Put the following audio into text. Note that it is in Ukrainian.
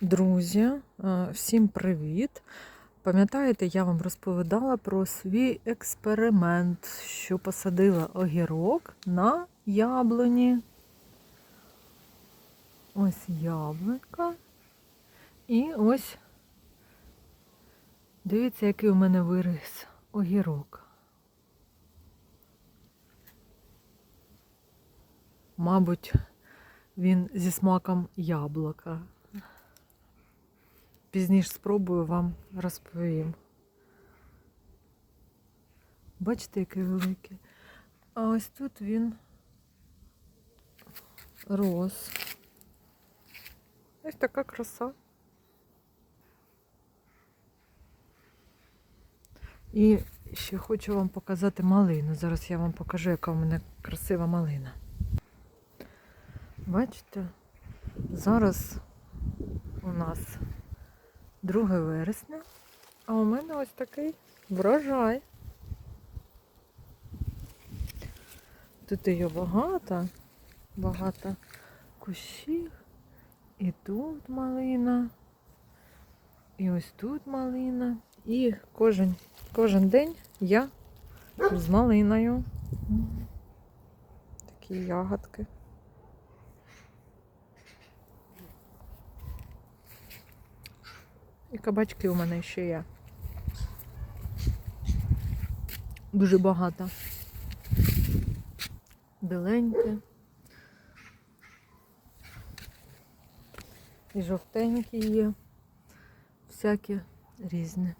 Друзі, е, всім привіт! Пам'ятаєте, я вам розповідала про свій експеримент, що посадила огірок на яблуні. Ось яблука. І ось дивіться, який у мене виріс огірок. Мабуть, він зі смаком яблука. Пізніше спробую вам розповім. Бачите, який великий. А ось тут він рос. Ось така краса. І ще хочу вам показати малину. Зараз я вам покажу, яка у мене красива малина. Бачите, зараз у нас 2 вересня, а у мене ось такий врожай. Тут її багато, багато кущів. І тут малина, і ось тут малина. І кожен, кожен день я з малиною. Такі ягодки. І кабачки у мене ще є. Дуже багато. Біленькі. І жовтенькі є. Всякі різні.